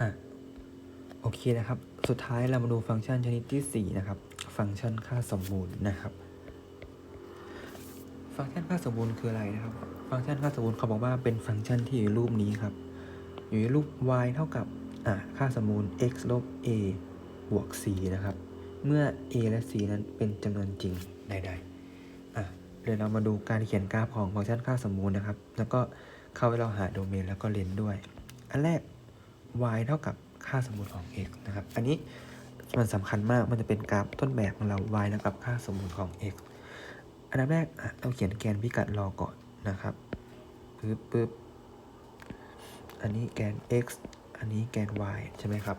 อะโอเคนะครับ สุดท้ายเรามาดูฟังก์ชันชนิดที่ 4 นะครับ ฟังก์ชันค่าสมบูรณ์นะครับ ฟังก์ชันค่าสมบูรณ์คืออะไรนะครับ ฟังก์ชันค่าสมบูรณ์เขาบอกว่าเป็นฟังก์ชันที่อยู่รูปนี้ครับ อยู่ในรูป y เท่ากับอะค่าสมบูรณ์ x ลบ a บวก c นะครับ เมื่อ a และ c นั้นเป็นจำนวนจริงใดๆอะเดี๋ยวเรามาดูการเขียนกราฟของฟังก์ชันค่าสมบูรณ์นะครับ แล้วก็เข้าไปเราหาโดเมนแล้วก็เลนด้วย อันแรก y เท่ากับค่าสมบูรณ์ของ x นะครับ อันนี้มันสำคัญมาก มันจะเป็นกราฟต้นแบบของเรา y เท่ากับค่าสมบูรณ์ของ x อันดับแรกอะเราเขียนแกนพิกัดรอก่อนนะครับปึ๊บปึ๊บอันนี้แกน x อันนี้แกน y ใช่ไหมครับ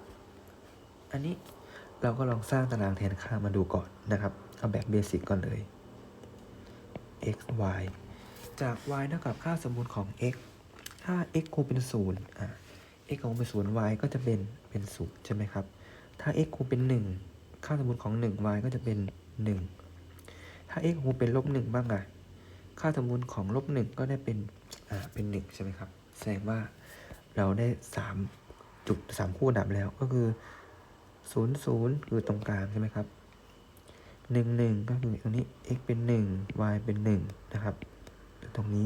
อันนี้เราก็ลองสร้างตารางแทนค่ามาดูก่อนนะครับ เอาแบบเบสิกก่อนเลย x y จาก y เท่ากับค่าสมบูรณ์ของ x ถ้า x คูณเป็นศูนย์อะ x คูณเป็นศูนย์ y ก็จะเป็นเป็นศูนย์ใช่ไหมครับ ถ้า x คูณเป็นหนึ่งค่าสมบูรณ์ของหนึ่ง y ก็จะเป็นหนึ่งถ้า x คูณเป็นลบหนึ่งบ้างอะค่าสมบูรณ์ของลบหนึ่งก็ได้เป็นอ่าเป็นหนึ่งใช่ไหมครับ แสดงว่าเราได้สามจุดสามคู่ดับแล้วก็คือศูนย์ศูนย์คือตรงกลางใช่ไหมครับหนึ่งหนึ่งก็คือตรงนี้ x เป็นหนึ่ง y เป็นหนึ่งนะครับ ตรงนี้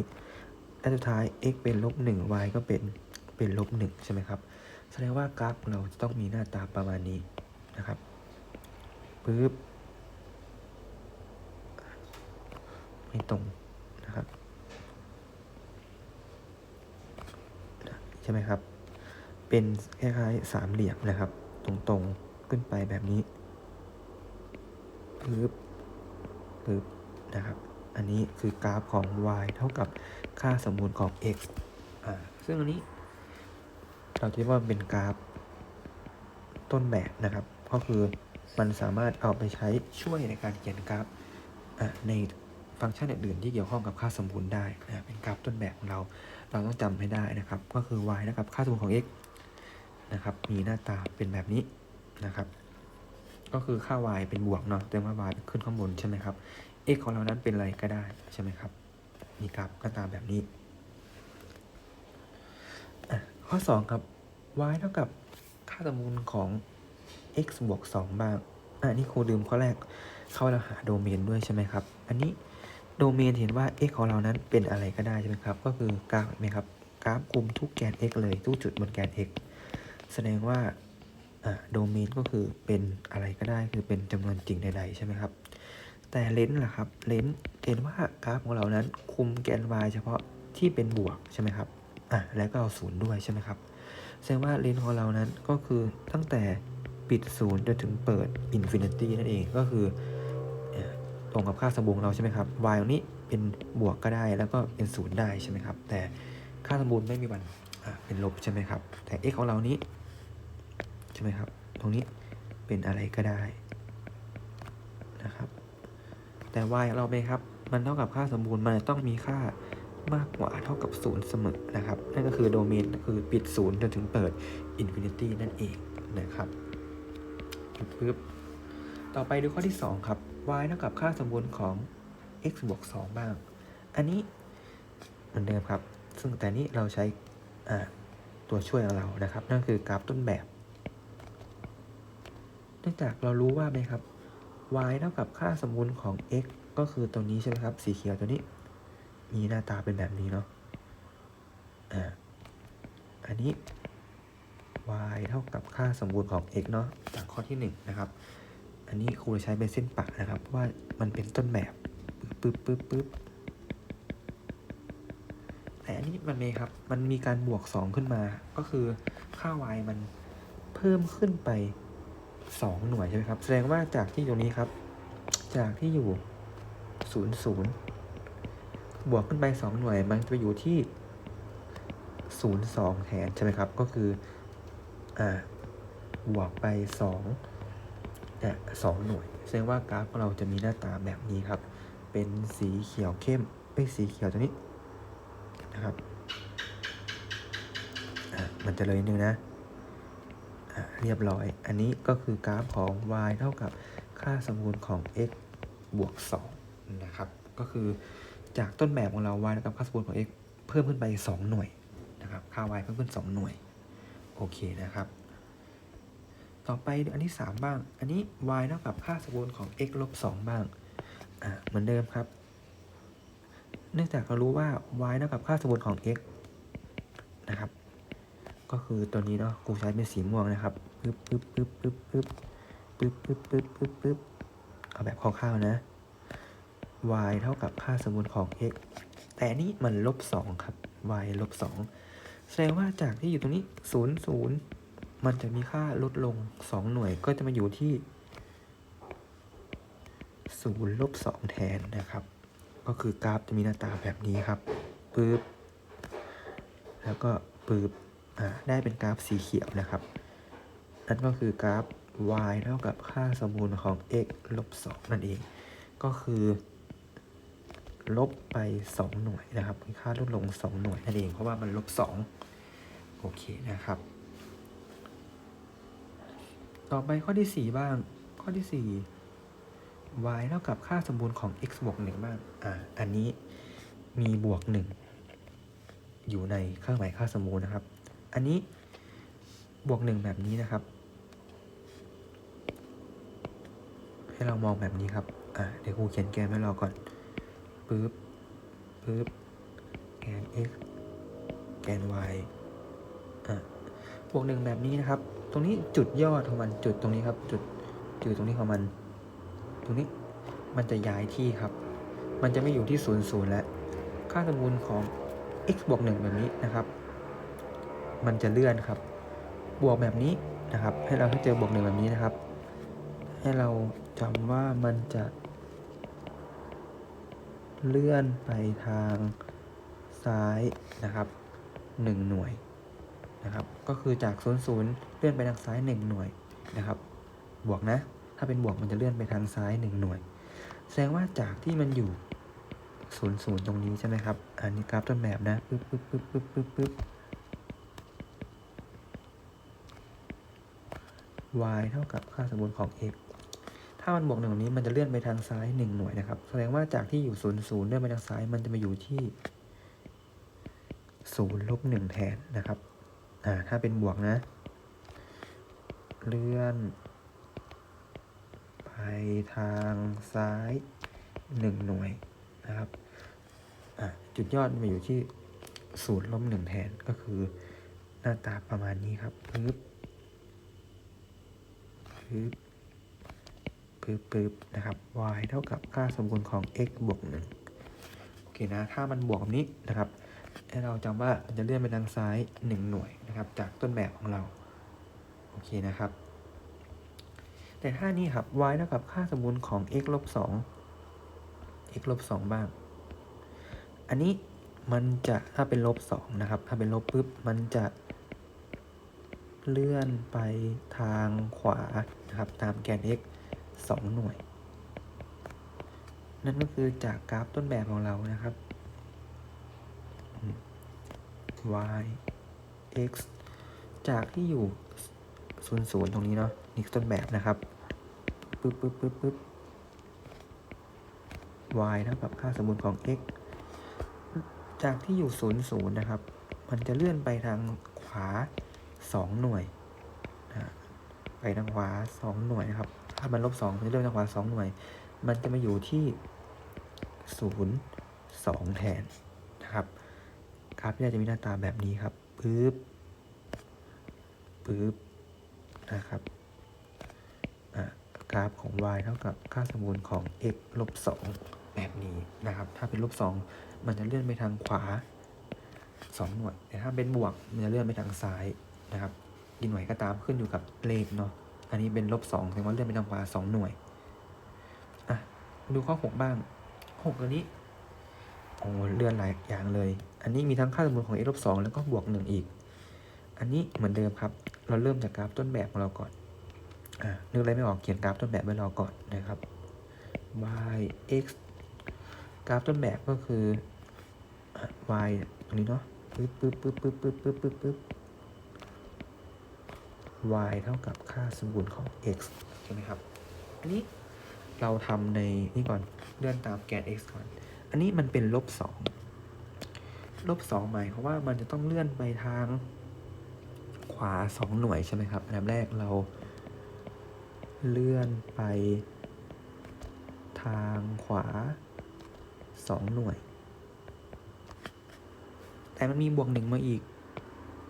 และสุดท้าย x เป็นลบหนึ่ง y ก็เป็น เป็นลบหนึ่งใช่ไหมครับ แสดงว่ากราฟเราจะต้องมีหน้าตาประมาณนี้นะครับปึ๊บไม่ตรงนะครับ ใช่ไหมครับ เป็นคล้ายๆสามเหลี่ยมนะครับ ตรงๆขึ้นไปแบบนี้ปึ๊บปึ๊บนะครับ อันนี้คือกราฟของ y เท่ากับค่าสมบูรณ์ของ x อ่าซึ่งอันนี้ เราจะเรียกว่าเป็นกราฟต้นแบบนะครับ ก็คือมันสามารถเอาไปใช้ช่วยในการเขียนกราฟในฟังก์ชันอื่นๆที่เกี่ยวข้องกับค่าสมบูรณ์ได้นะเป็นกราฟต้นแบบของเรา เราต้องจำให้ได้นะครับ ก็คือ y เท่ากับ ค่าสมบูรณ์ของ x นะครับ มีหน้าตาเป็นแบบนี้นะครับ ก็คือค่า y เป็นบวกเนาะแต่ว่า y ขึ้นข้างบนใช่ไหมครับ x ของเรานั้นเป็นอะไรก็ได้ใช่ไหมครับ มีกราฟหน้าตาแบบนี้ ข้อ 2 ครับ y เท่ากับค่าสมมูลของ x บวก 2 บ้างอันนี้ครูลืมข้อแรก เข้าเราหาโดเมนด้วยใช่ไหมครับ อันนี้โดเมนเห็นว่า x ของเรานั้นเป็นอะไรก็ได้ใช่ไหมครับ ก็คือกราฟไหมครับ กราฟกลุ่มทุกแกน x เลยทุกจุดบนแกน x แสดงว่าโดเมนก็คือเป็นอะไรก็ได้คือเป็นจำนวนจริงใดๆใช่ไหมครับ แต่เลนส์ล่ะครับ เลนส์เห็นว่ากราฟของเรานั้นคุมแกน y เฉพาะที่เป็นบวกใช่ไหมครับ อะแล้วก็เอาศูนย์ด้วยใช่ไหมครับ แสดงว่าเลนของเรานั้นก็คือตั้งแต่ปิดศูนย์จนถึงเปิดอินฟินิตี้นั่นเองก็คือตรงกับค่าสมบูรณ์เราใช่ไหมครับ y ตรงนี้เป็นบวกก็ได้แล้วก็เป็นศูนย์ได้ใช่ไหมครับ แต่ค่าสมบูรณ์ไม่มีวันอะเป็นลบใช่ไหมครับ แต่ x ของเรานี้ใช่ไหมครับ ตรงนี้เป็นอะไรก็ได้นะครับ แต่ y เราไหมครับ มันเท่ากับค่าสมบูรณ์มันต้องมีค่า มากกว่าเท่ากับศูนย์เสมอนะครับ นั่นก็คือโดเมนคือปิดศูนย์จนถึงเปิดอินฟินิตี้นั่นเองนะครับปึ๊บต่อไปดูข้อที่ 2 ครับ y เท่ากับค่าสมบูรณ์ของ x บวก 2 บ้าง อันนี้เหมือนเดิมครับ ซึ่งแต่นี้เราใช้ตัวช่วยของเรานะครับ นั่นคือกราฟต้นแบบ เนื่องจากเรารู้ว่าไหมครับ y เท่ากับค่าสมบูรณ์ของ x ก็คือตัวนี้ใช่ไหมครับ สีเขียวตัวนี้ มีหน้าตาเป็นแบบนี้เนาะอ่าอันนี้ y เท่ากับค่าสมบูรณ์ของ x เนาะจากข้อที่ 1 นะครับ อันนี้ครูจะใช้เป็นเส้นปะนะครับ เพราะว่ามันเป็นต้นแบบปึ๊บปึ๊บปึ๊บแต่อันนี้มันมีครับ มันมีการบวก 2 ขึ้นมา ก็คือค่า y มันเพิ่มขึ้นไป 2 หน่วยใช่ไหมครับ แสดงว่าจากที่ตรงนี้ครับ จากที่อยู่ 0 0 บวกขึ้นไป 2 หน่วย มันจะไปอยู่ที่ 0 2 แทนใช่ไหมครับ ก็คือ อ่า บวกไป2อะสองหน่วย แสดงว่ากราฟของเราจะมีหน้าตาแบบนี้ครับ เป็นสีเขียวเข้มเป็นสีเขียวตัวนี้นะครับ อะมันจะเลยนึงนะ อะเรียบร้อย อันนี้ก็คือกราฟของ y เท่ากับค่าสมบูรณ์ของ x บวก 2 นะครับ ก็คือ จากต้นแบบของเรา y เท่ากับค่าสมบูรณ์ของ x เพิ่มขึ้นไป 2 หน่วยนะครับค่า y เพิ่มขึ้น 2 หน่วย โอเคนะครับ ต่อไปอันที่ 3 บ้าง อันนี้ y เท่ากับค่าสมบูรณ์ของ x ลบ2บ้างอ่าเหมือนเดิมครับ เนื่องจากเรารู้ว่า y เท่ากับค่าสมบูรณ์ของ x นะครับ ก็คือตัวนี้เนาะกูใช้เป็นสีม่วงนะครับปึ๊บปึ๊บปึ๊บปึ๊บปึ๊บปึ๊บปึ๊บปึ๊บปึ๊บปึ๊บเอาแบบคร่าวๆนะ y เท่ากับค่าสมบูรณ์ของ x แต่นี้มันลบ2ครับ y ลบ2แสดงว่าจากที่อยู่ตรงนี้0 0 มันจะมีค่าลดลง 2 หน่วยก็จะมาอยู่ที่0ลบ2แทนนะครับ ก็คือกราฟจะมีหน้าตาแบบนี้ครับปึ๊บแล้วก็ปึ๊บอ่าได้เป็นกราฟสีเขียวนะครับ นั่นก็คือกราฟ y เท่ากับค่าสมบูรณ์ของ x ลบ2นั่นเอง ก็คือ ลบไป 2 หน่วยนะครับมีค่าลดลง 2 หน่วยนั่นเองเพราะว่ามันลบ 2 โอเคนะครับ ต่อไปข้อที่ 4 บ้าง ข้อที่ 4 y เท่ากับค่าสมบูรณ์ของ x บวก1บ้างอ่าอันนี้มีบวก 1 อยู่ในเครื่องหมายค่าสมบูรณ์นะครับ อันนี้บวก 1 แบบนี้นะครับ ให้เรามองแบบนี้ครับอ่าเดี๋ยวครูเขียนแกนไว้เรอก่อน ปึ๊บปึ๊บแกน x แกน y อะบวกหนึ่งแบบนี้นะครับ ตรงนี้จุดยอดของมันจุดตรงนี้ครับ จุดจุดตรงนี้ของมัน ตรงนี้มันจะย้ายที่ครับ มันจะไม่อยู่ที่ศูนย์ศูนย์แล้ว ค่าสมบูรณ์ของ x บวกหนึ่งแบบนี้นะครับ มันจะเลื่อนครับ บวกแบบนี้นะครับ ให้เราถ้าเจอบวกหนึ่งแบบนี้นะครับ ให้เราจำว่ามันจะ เลื่อนไปทางซ้ายนะครับ 1 หน่วยนะครับ ก็คือจาก 0 0 เลื่อนไปทางซ้าย 1 หน่วยนะครับ บวกนะ ถ้าเป็นบวกมันจะเลื่อนไปทางซ้าย 1 หน่วย แสดงว่าจากที่มันอยู่ 0 0 ตรงนี้ใช่ไหมครับ อันนี้กราฟต้นแบบนะปึ๊บปึ๊บปึ๊บปึ๊บปึ๊บปึ๊บ y เท่ากับค่าสมบูรณ์ของ x ถ้ามันบวกหนึ่งนี้มันจะเลื่อนไปทางซ้าย1หน่วยนะครับ แสดงว่าจากที่อยู่0 0เลื่อนไปทางซ้ายมันจะมาอยู่ที่0ลบ1แทนนะครับ อ่า ถ้าเป็นบวกนะ เลื่อน ไปทางซ้าย1หน่วยนะครับ อ่า จุดยอดมาอยู่ที่0ลบ1แทนก็คือหน้าตาประมาณนี้ครับปึ๊บปึ๊บ ปึ๊บปึ๊บนะครับ y เท่ากับค่าสมบูรณ์ของ x บวกหนึ่งโอเคนะ ถ้ามันบวกแบบนี้นะครับให้เราจำว่ามันจะเลื่อนไปทางซ้าย 1 หน่วยนะครับ จากต้นแบบของเรา โอเคนะครับ แต่ถ้านี่ครับ y เท่ากับค่าสมบูรณ์ของ x ลบ2 x ลบ2บ้าง อันนี้มันจะถ้าเป็นลบ2นะครับ ถ้าเป็นลบปุ๊บมันจะเลื่อนไปทางขวานะครับ ตามแกน x 2 หน่วย นั่นก็คือจากกราฟต้นแบบของเรานะครับ y x จากที่อยู่0 0ตรงนี้เนาะนี่ต้นแบบนะครับปึ๊บปึ๊บปึ๊บปึ๊บ y เท่ากับค่าสมบูรณ์ของ x จากที่อยู่0 0นะครับ มันจะเลื่อนไปทางขวา 2 หน่วยนะไปทางขวา 2 หน่วยนะครับ ถ้ามันลบ2มันจะเลื่อนไปทางขวา2หน่วย มันจะมาอยู่ที่0 2แทนนะครับกราฟที่จะมีหน้าตาแบบนี้ครับปึ๊บปึ๊บนะครับกราฟของ y เท่ากับค่าสมบูรณ์ของ x ลบ2แบบนี้นะครับ ถ้าเป็นลบ2มันจะเลื่อนไปทางขวา 2 หน่วย แต่ถ้าเป็นบวก มันจะเลื่อนไปทางซ้ายนะครับกี่หน่วยก็ตามขึ้นอยู่กับเลขเนาะ อันนี้เป็นลบสองแสดงว่าเลื่อนไปทางขวาสองหน่วย อะ ดูข้อหกบ้างหกตัวนี้ โอ้เลื่อนหลายอย่างเลย อันนี้มีทั้งค่าสมมูลของ x ลบสองแล้วก็บวกหนึ่งอีก อันนี้เหมือนเดิมครับ เราเริ่มจากกราฟต้นแบบของเราก่อน อะนึกอะไรไม่ออกเขียนกราฟต้นแบบไว้รอก่อนนะครับ y x กราฟต้นแบบก็คือ y ตรงนี้เนาะปึ๊บปึ๊บปึ๊บปึ๊บปึ๊บปึ๊บ y เท่ากับค่าสมบูรณ์ของ x ใช่ไหมครับ อันนี้เราทำในนี่ก่อนเลื่อนตามแกน x ก่อน อันนี้มันเป็นลบสองลบสองหมายความว่ามันจะต้องเลื่อนไปทางขวาสองหน่วยใช่ไหมครับอันดับแรกเราเลื่อนไปทางขวาสองหน่วย แต่มันมีบวกหนึ่งมาอีก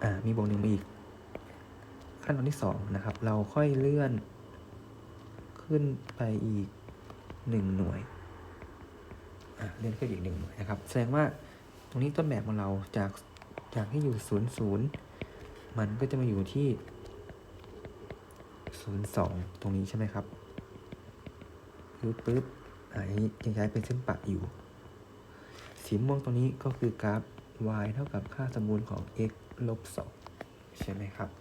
อ่า มีบวกหนึ่งมาอีก ขั้นตอนที่สองนะครับ เราค่อยเลื่อนขึ้นไปอีกหนึ่งหน่วยเลื่อนขึ้นอีกหนึ่งหน่วยนะครับ แสดงว่าตรงนี้ต้นแบบของเราจากจากที่อยู่ศูนย์ศูนย์มันก็จะมาอยู่ที่ศูนย์สองตรงนี้ใช่ไหมครับปึ๊บปึ๊บอันนี้ยังใช้เป็นเส้นปะอยู่ สีม่วงตรงนี้ก็คือกราฟ y เท่ากับค่าสมบูรณ์ของ x ลบสองใช่ไหมครับ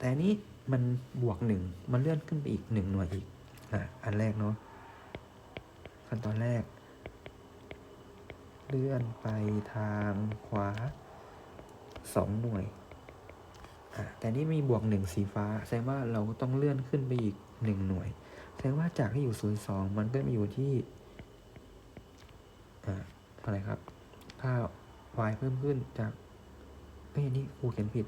แต่นี้มันบวกหนึ่งมันเลื่อนขึ้นไปอีกหนึ่งหน่วยอีกอะอันแรกเนาะขั้นตอนแรก เลื่อนไปทางขวาสองหน่วยอะแต่นี่มีบวกหนึ่งสีฟ้า แสดงว่าเราต้องเลื่อนขึ้นไปอีกหนึ่งหน่วย แสดงว่าจากที่อยู่ศูนย์สองมันก็มาอยู่ที่อ่าอะไรครับ ค่า y เพิ่มขึ้นจากเอ้ยนนี้ครูเขียนผิด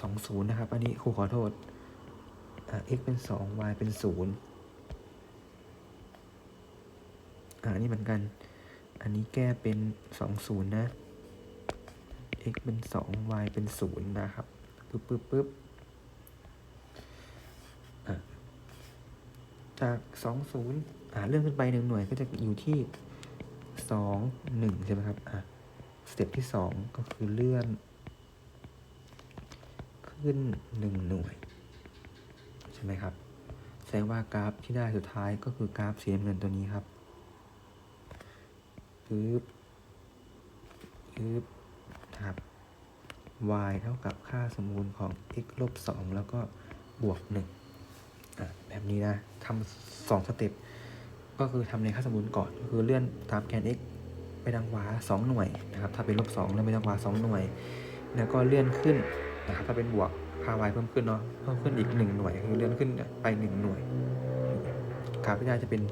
สองศูนย์นะครับ อันนี้ครูขอโทษอ่า x เป็นสอง y เป็นศูนย์อ่าอันนี้เหมือนกัน อันนี้แก้เป็นสองศูนย์นะ x เป็นสอง y เป็นศูนย์นะครับ ปึ๊บปึ๊บปึ๊บจากสองศูนย์อ่าเลื่อนขึ้นไปหนึ่งหน่วยก็จะอยู่ที่สองหนึ่งใช่ไหมครับ อะ สเต็ปที่สองก็คือเลื่อน ขึ้นหนึ่งหน่วย ใช่ไหมครับ แสดงว่ากราฟที่ได้สุดท้ายก็คือกราฟสีน้ำเงินตัวนี้ครับปึ๊บปึ๊บนะครับ y เท่ากับค่าสมมูลของ x ลบสองแล้วก็บวกหนึ่งอะแบบนี้นะทำสองสเต็ปก็คือทำในค่าสมมูลก่อนก็คือเลื่อนตามแกน x ไปทางขวาสองหน่วยนะครับ ถ้าเป็นลบสองเลื่อนไปทางขวาสองหน่วย แล้วก็เลื่อนขึ้น นะครับถ้าเป็นบวกค่า y เพิ่มขึ้นเนาะเพิ่มขึ้นอีกหนึ่งหน่วยคือเลื่อนขึ้นไปหนึ่งหน่วยกราฟที่ได้จะเป็น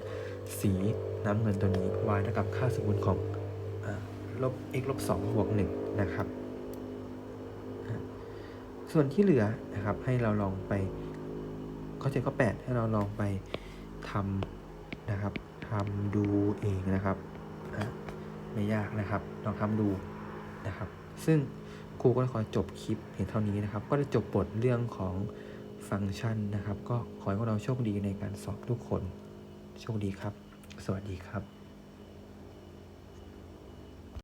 สีน้ำเงินตัวนี้ y เท่ากับค่าสมมูลของลบ x ลบสองบวกหนึ่งนะครับ ส่วนที่เหลือนะครับให้เราลองไปข้อเจ็ดข้อแปดให้เราลองไปทำนะครับทำดูเองนะครับไม่ยากนะครับลองทำดูนะครับ ซึ่ง ครูก็ขอจบคลิปเพียงเท่านี้นะครับ ก็จะจบบทเรื่องของฟังก์ชันนะครับ ก็ขอให้พวกเราโชคดีในการสอบทุกคน โชคดีครับ สวัสดีครับ